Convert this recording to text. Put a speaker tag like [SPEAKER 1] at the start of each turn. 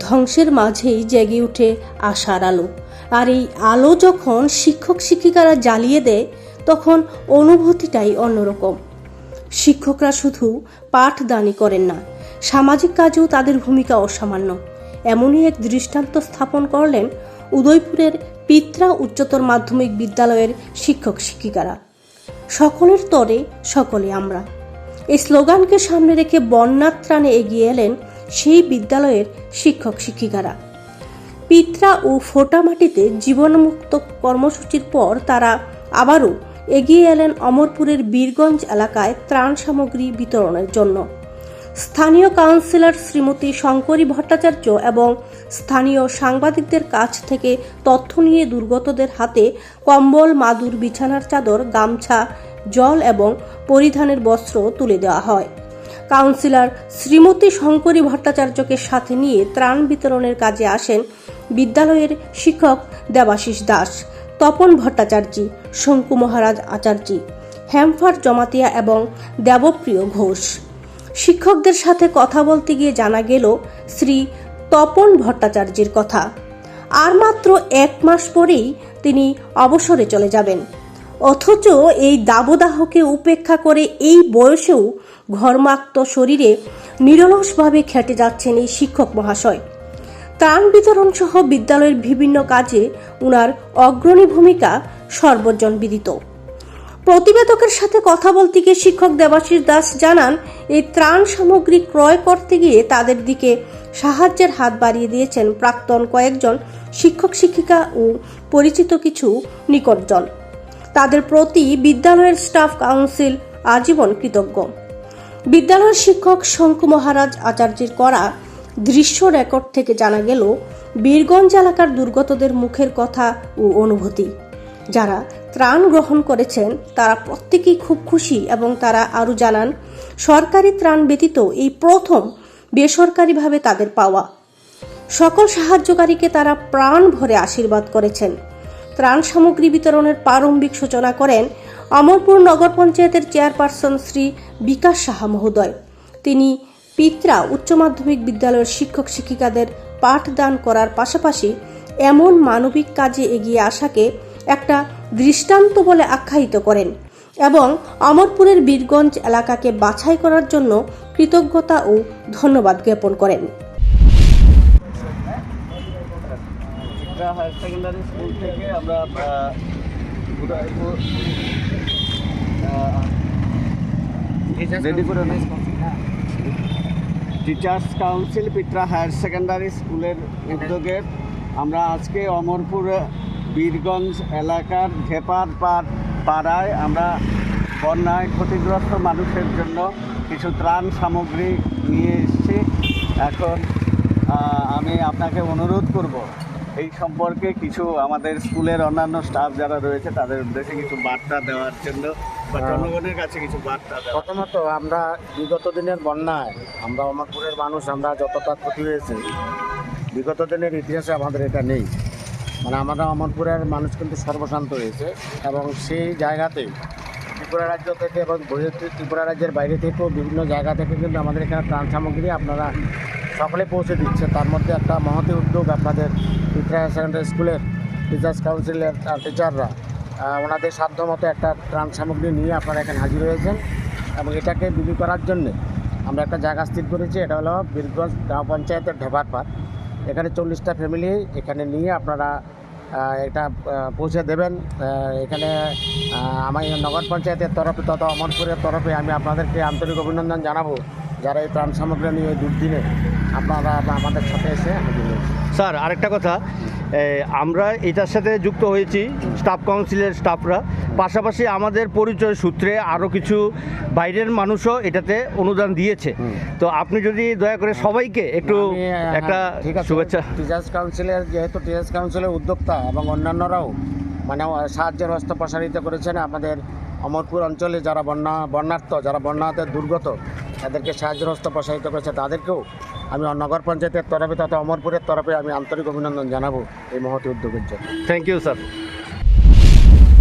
[SPEAKER 1] ধ্বংসের মাঝেই জেগে উঠে আশার আলো। আর এই আলো যখন শিক্ষক শিক্ষিকারা জ্বালিয়ে দেয়, তখন অনুভূতিটাই অন্যরকম। শিক্ষকরা শুধু পাঠদানই করেন না, সামাজিক কাজেও তাদের ভূমিকা অসামান্য। এমনই এক দৃষ্টান্ত স্থাপন করলেন উদয়পুরের পিত্রা উচ্চতর মাধ্যমিক বিদ্যালয়ের শিক্ষক শিক্ষিকারা। সকলের তরে সকলে আমরা। এই স্লোগানকে সামনে রেখে বন্যাত্রাণে এগিয়ে এলেন সেই বিদ্যালয়ের শিক্ষক শিক্ষিকারা। পিত্রা ও ফোটামাটিতে জীবনমুক্ত কর্মসূচির পর তারা আবারও এগিয়ে এলেন অমরপুরের বীরগঞ্জ এলাকায় ত্রাণ সামগ্রী বিতরণের জন্য। স্থানীয় কাউন্সিলর শ্রীমতী শঙ্করী ভট্টাচার্য এবং স্থানীয় সাংবাদিকদের কাছ থেকে তথ্য নিয়ে দুর্গতদের হাতে কম্বল, মাদুর, বিছানার চাদর, গামছা, জল এবং পরিধানের বস্ত্র তুলে দেওয়া হয়। কাউন্সিলর শ্রীমতী শঙ্করী ভট্টাচার্যকে সাথে নিয়ে ত্রাণ বিতরণের কাজে আসেন বিদ্যালয়ের শিক্ষক দেবাশিস দাস, তপন ভট্টাচার্যী, শঙ্কু মহারাজ আচার্যী হ্যামফার জমাতিয়া এবং দেবপ্রিয় ঘোষ। শিক্ষকদের সাথে কথা বলতে গিয়ে জানা গেল শ্রী তপন ভট্টাচার্যের কথা। আর মাত্র এক মাস পরেই তিনি অবসরে চলে যাবেন। অথচ এই দাবদাহকে উপেক্ষা করে এই বয়সেও ঘর্মাক্ত শরীরে নিরলসভাবে খেটে যাচ্ছেন এই শিক্ষক মহাশয়। ত্রাণ বিতরণ সহ বিদ্যালয়ের বিভিন্ন কাজে উনার অগ্রণী ভূমিকা সর্বজন বিদিত। প্রতিবেদকের সাথে কথা বলতে গিয়ে শিক্ষক দেবাশিস দাস জানান, এই ত্রাণ সামগ্রী ক্রয় করতে গিয়ে তাদের দিকে সাহায্যের হাত বাড়িয়ে দিয়েছেন প্রাক্তন কয়েকজন শিক্ষক শিক্ষিকা ও পরিচিত কিছু নিকটজন। তাদের প্রতি বিদ্যালয়ের স্টাফ কাউন্সিল আজীবন কৃতজ্ঞ। বিদ্যালয়ের শিক্ষক শঙ্কু মহারাজ আচার্যের করা দৃশ্য রেকর্ড থেকে জানা গেল, বীরগঞ্জ এলাকার দুর্গতদের মুখের কথা ও অনুভূতি। যারা ত্রাণ গ্রহণ করেছেন, তারা প্রত্যেকেই খুব খুশি এবং তারা আরও জানান, সরকারি ত্রাণ ব্যতীত এই প্রথম বেসরকারিভাবে তাদের পাওয়া। সকল সাহায্যকারীকে তারা প্রাণ ভরে আশীর্বাদ করেছেন। ত্রাণ সামগ্রী বিতরণের প্রারম্ভিক সূচনা করেন অমরপুর নগর পঞ্চায়েতের চেয়ারপারসন শ্রী বিকাশ সাহা মহোদয়। তিনি পিত্রা উচ্চ মাধ্যমিক বিদ্যালয়ের শিক্ষক শিক্ষিকাদের পাঠদান করার পাশাপাশি এমন মানবিক কাজে এগিয়ে আসাকে একটা দৃষ্টান্ত বলে আখ্যায়িত করেন এবং অমরপুরের বীরগঞ্জ এলাকাকে বাছাই করার জন্য কৃতজ্ঞতা ও ধন্যবাদ জ্ঞাপন করেন।
[SPEAKER 2] চিত্রা হায়ার সেকেন্ডারি স্কুল থেকে আমরা রেডি করে টিচার্স কাউন্সিল পিটরা হায়ার সেকেন্ডারি স্কুলের উদ্যোগে আমরা আজকে অমরপুর বীরগঞ্জ এলাকার পাড় পাড়ায় আমরা বন্যায় ক্ষতিগ্রস্ত মানুষের জন্য কিছু ত্রাণ সামগ্রী নিয়ে এসেছি। এখন আমি আপনাকে অনুরোধ করব এই সম্পর্কে কিছু আমাদের স্কুলের অন্যান্য স্টাফ যারা রয়েছে তাদের উদ্দেশ্যে কিছু বার্তা দেওয়ার জন্য বা জনগণের কাছে কিছু বার্তা দেওয়া
[SPEAKER 3] প্রথমত আমরা বিগত দিনের বন্যায় আমরা অমরপুরের মানুষ আমরা যতটা ক্ষতি হয়েছে বিগত দিনের ইতিহাসে আমাদের এটা নেই। মানে আমরা অমরপুরের মানুষ কিন্তু সর্বশান্ত হয়েছে এবং সেই জায়গাতে ত্রিপুরা রাজ্য থেকে এবং ত্রিপুরা রাজ্যের বাইরে থেকেও বিভিন্ন জায়গা থেকে কিন্তু আমাদের এখানে ত্রাণ সামগ্রী আপনারা সকলে পৌঁছে দিচ্ছে। তার মধ্যে একটা মহতি উদ্যোগ আপনাদের হায়ার সেকেন্ডারি স্কুলের টিচার্স কাউন্সিলের টিচাররা ওনাদের সাধ্য মতো একটা ত্রাণ সামগ্রী নিয়ে আপনারা এখানে হাজির হয়েছেন এবং এটাকে বিলি করার জন্যে আমরা একটা জায়গা স্থির করেছি। এটা হলো বীরগঞ্জ গ্রাম পঞ্চায়েতের ঢেবারপাড় এখানে চল্লিশটা ফ্যামিলি এখানে নিয়ে আপনারা এটা পৌঁছে দেবেন। এখানে আমার নগর পঞ্চায়েতের তরফে তথা অমরপুরের তরফে আমি আপনাদেরকে আন্তরিক অভিনন্দন জানাব যারা এই ত্রাণ সামগ্রী নিয়ে দুর্দিনে আপনারা আমাদের সাথে এসে
[SPEAKER 4] স্যার আরেকটা কথা। আমরা এটার সাথে যুক্ত হয়েছি স্টাফ কাউন্সিলের স্টাফরা। পাশাপাশি আমাদের পরিচয় সূত্রে আরও কিছু বাইরের মানুষও এটাতে অনুদান দিয়েছে। তো আপনি যদি দয়া করে সবাইকে একটু একটা শুভেচ্ছা।
[SPEAKER 3] টিচার্স কাউন্সিলের যেহেতু টিচার্স কাউন্সিলের উদ্যোক্তা এবং অন্যান্যরাও মানে সাহায্যের হস্ত প্রসারিত করেছেন আমাদের অমরপুর অঞ্চলে যারা বন্যা, বন্যার্থ, যারা বন্যাতে দুর্গত, তাদেরকে সাহায্য হস্ত প্রসারিত করেছে, তাদেরকেও আমি নগর পঞ্চায়েতের তরফে তথা অমরপুরের তরফে আমি আন্তরিক অভিনন্দন জানাব এই মহতি উদ্যোগের জন্য।
[SPEAKER 4] Thank you sir